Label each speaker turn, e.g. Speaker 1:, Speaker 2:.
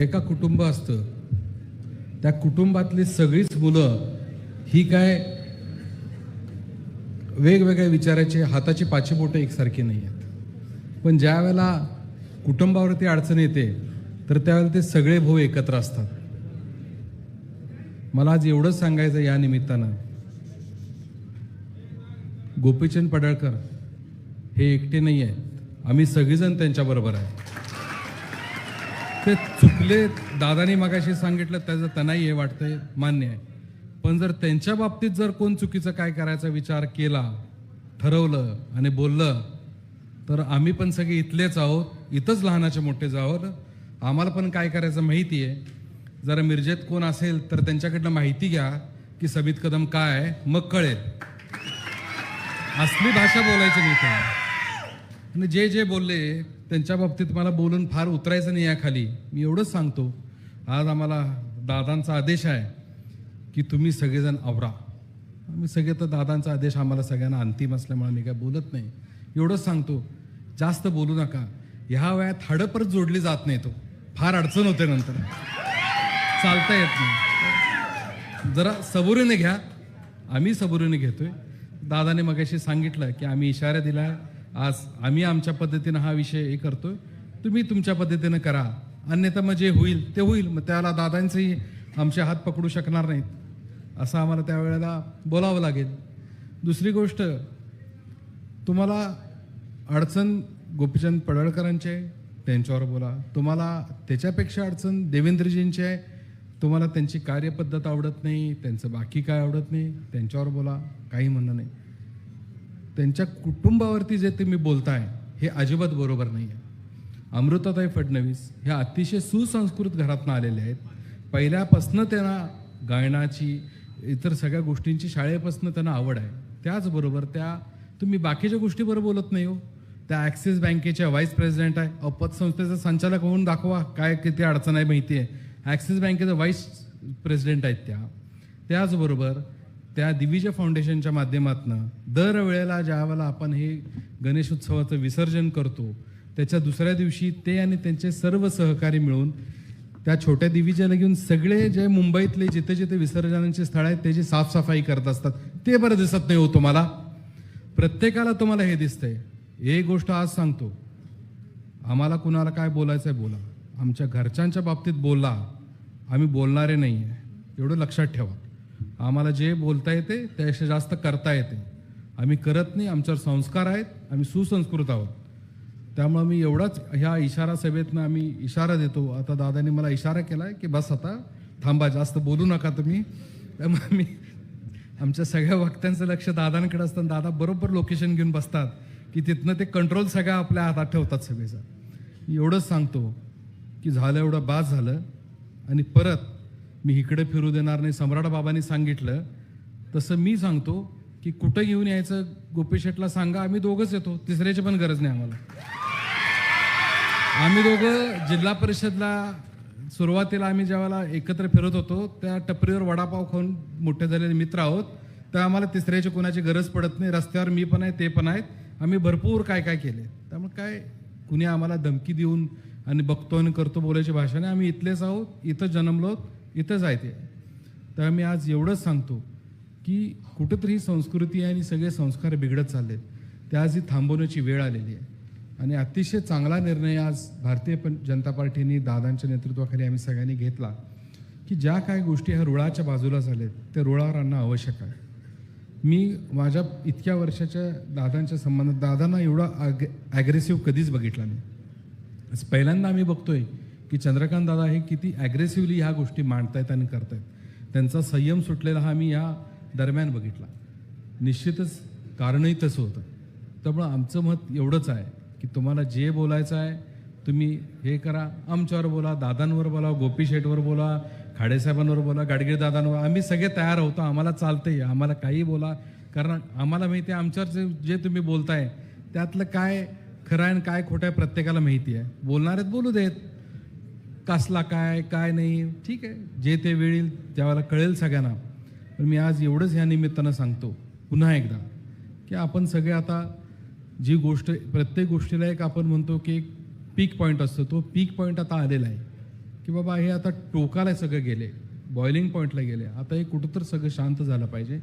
Speaker 1: एका कुटुंब असतं. त्या कुटुंबातली सगळीच मुलं ही काय वेगवेगळ्या विचाराचे हाताची पाची बोटं एकसारखी नाही आहेत. पण ज्या वेळेला कुटुंबावरती अडचण येते तर त्यावेळेला ते सगळे भाऊ एकत्र असतात. मला आज एवढंच सांगायचं या निमित्तानं. गोपीचंद पडळकर हे एकटे नाही आहेत आम्ही सगळेजण त्यांच्याबरोबर आहे. ते चुकले दादानी मागाशी सांगितलं त्याचं त्यांनाही हे वाटतंय मान्य आहे. पण जर त्यांच्या बाबतीत जर कोण चुकीचं काय करायचा विचार केला ठरवलं आणि बोललं तर आम्ही पण सगळे इथलेच आहोत इथंच लहानाचे मोठे जावं आम्हाला पण काय करायचं माहिती आहे. जरा मिरजेत कोण असेल तर त्यांच्याकडनं माहिती घ्या की सबित कदम काय मग कळेल. असली भाषा बोलायची नाही तुम्हाला आणि जे जे बोलले त्यांच्या बाबतीत मला बोलून फार उतरायचं नाही या खाली मी एवढंच सांगतो. आज आम्हाला दादांचा आदेश आहे की तुम्ही सगळेजण आवरा. आम्ही सगळे तर दादांचा आदेश आम्हाला सगळ्यांना अंतिम असल्यामुळे मी काय बोलत नाही. एवढंच सांगतो. जास्त बोलू नका. ह्या वयात हाडं परत जोडली जात नाही तो. फार अडचण होते नंतर. चालता येत नाही. जरा सबुरीने घ्या. आम्ही सबुरीने घेतोय. दादाने मगाशी सांगितलं की आम्ही इशारा दिला. आज आम्ही आमच्या पद्धतीनं हा विषय हे करतोय. तुम्ही तुमच्या पद्धतीनं करा. अन्यथा मग जे होईल ते होईल. मग त्याला दादांचंही आमचे हात पकडू शकणार नाहीत. असं आम्हाला त्यावेळेला बोलावं लागेल. दुसरी गोष्ट तुम्हाला अडचण गोपीचंद पडळकरांची आहे त्यांच्यावर बोला. तुम्हाला त्याच्यापेक्षा अडचण देवेंद्रजींची आहे. तुम्हाला त्यांची कार्यपद्धत आवडत नाही त्यांचं बाकी काय आवडत नाही त्यांच्यावर बोला. काही म्हणणं नाही. त्यांच्या कुटुंबावरती जे तुम्ही बोलताय हे अजिबात बरोबर नाही आहे अमृताताई फडणवीस ह्या अतिशय सुसंस्कृत घरातनं आलेल्या आहेत. पहिल्यापासनं त्यांना गायनाची इतर सगळ्या गोष्टींची शाळेपासनं त्यांना आवड आहे. त्याचबरोबर त्या तुम्ही बाकीच्या गोष्टीबरोबर बोलत नाही हो. त्या ॲक्सिस बँकेच्या व्हाईस प्रेसिडेंट आहे. अपतसंस्थेचा संचालक होऊन दाखवा काय किती अडचण आहे माहिती आहे ॲक्सिस बँकेचं व्हाईस प्रेसिडेंट आहेत त्या. त्याचबरोबर त्या दिविजय फाउंडेशनच्या माध्यमातून दरवेळेला ज्या वेळेला आपण हे गणेश उत्सवाचं विसर्जन करतो त्याच्या दुसऱ्या दिवशी ते आणि त्यांचे सर्व सहकारी मिळून त्या छोट्या दिविजयला घेऊन सगळे जे मुंबईतले जिथे जिथे विसर्जनांचे स्थळ आहेत त्याची साफसफाई करत असतात ते बरं दिसत नाही हो तुम्हाला. प्रत्येकाला तुम्हाला हे दिसतंय. एक गोष्ट आज सांगतो. आम्हाला कुणाला काय बोलायचं आहे बोला. आमच्या घरच्यांच्या बाबतीत बोलला आम्ही बोलणारे नाही आहे एवढं लक्षात ठेवा. आम्हाला जे बोलता येते त्यापेक्षा जास्त करता येते. आम्ही करत नाही आमच्यावर संस्कार आहेत आम्ही सुसंस्कृत आहोत. त्यामुळे मी एवढाच ह्या इशारा सभेतनं आम्ही इशारा देतो. आता दादानी मला इशारा केला आहे की बस आता थांबा जास्त बोलू नका तुम्ही. त्यामुळे मी आमच्या सगळ्या वक्त्यांचं लक्ष दादांकडे असतं. दादा बरोबर लोकेशन घेऊन बसतात की तिथनं ते कंट्रोल सगळ्या आपल्या हातात ठेवतात सगळेचा एवढंच सांगतो की झालं एवढं बाद झालं. आणि परत मी इकडे फिरू देणार नाही. सम्राट बाबांनी सांगितलं. तसं मी सांगतो की कुठं घेऊन यायचं गोपी शेटला सांगा आम्ही दोघंच येतो. तिसऱ्याची पण गरज नाही आम्हाला. आम्ही दोघं जिल्हा परिषदला सुरुवातीला आम्ही ज्यावेळेला एकत्र फिरत होतो त्या टपरीवर वडापाव खाऊन मोठे झालेले मित्र आहोत. तर आम्हाला तिसऱ्याची कोणाची गरज पडत नाही. रस्त्यावर मी पण आहे ते पण आहेत. आम्ही भरपूर काय काय केले. त्यामुळे काय कुणी आम्हाला धमकी देऊन आणि बघतो आणि करतो बोलायची भाषा नाही. आम्ही इथलेच आहोत इथं जन्मलो. इथंच आहे ते. तर मी आज एवढंच सांगतो की कुठंतरी संस्कृती आणि सगळे संस्कार बिघडत चाललेत. ते आज ही थांबवण्याची वेळ आलेली आहे. आणि अतिशय चांगला निर्णय आज भारतीय पण जनता पार्टीने दादांच्या नेतृत्वाखाली आम्ही सगळ्यांनी घेतला की ज्या काही गोष्टी ह्या रुळाच्या बाजूला झाल्यात त्या रुळावर आणणं आवश्यक आहे. मी माझ्या इतक्या वर्षाच्या दादांच्या संबंधात दादांना एवढा ॲग ॲग्रेसिव्ह कधीच बघितला नाही. पहिल्यांदा आम्ही बघतोय की चंद्रकांत दादा हे किती ॲग्रेसिव्हली ह्या गोष्टी मांडतायत आणि करतायत. त्यांचा संयम सुटलेला हा मी या दरम्यान बघितला. निश्चितच कारणही तसं होतं. त्यामुळं आमचं मत एवढंच आहे की तुम्हाला जे बोलायचं आहे तुम्ही हे करा. आमच्यावर बोला दादांवर बोला गोपी शेठवर बोला खाडेसाहेबांवर बोला गाडगीळ दादांवर. आम्ही सगळे तयार होतो आम्हाला चालतंय आम्हाला काही बोला. कारण आम्हाला माहिती आहे आमच्यावर जे जे तुम्ही बोलताय त्यातलं काय खरं आहे आणि काय खोटं आहे प्रत्येकाला माहिती आहे. बोलणारेत बोलू देत कसला काय काय नाही. ठीक आहे. जे ते वेळी त्यावेळेला कळेल सगळ्यांना. पण मी आज एवढंच ह्या निमित्तानं सांगतो पुन्हा एकदा की आपण सगळे आता जी गोष्ट प्रत्येक गोष्टीला एक आपण म्हणतो की एक पीक पॉईंट असतो. तो पीक पॉईंट आता आलेला आहे. की बाबा हे आता टोकाला सगळं गेले. बॉइलिंग पॉईंटला गेले. आता हे कुठं तर सगळं शांत झालं पाहिजे.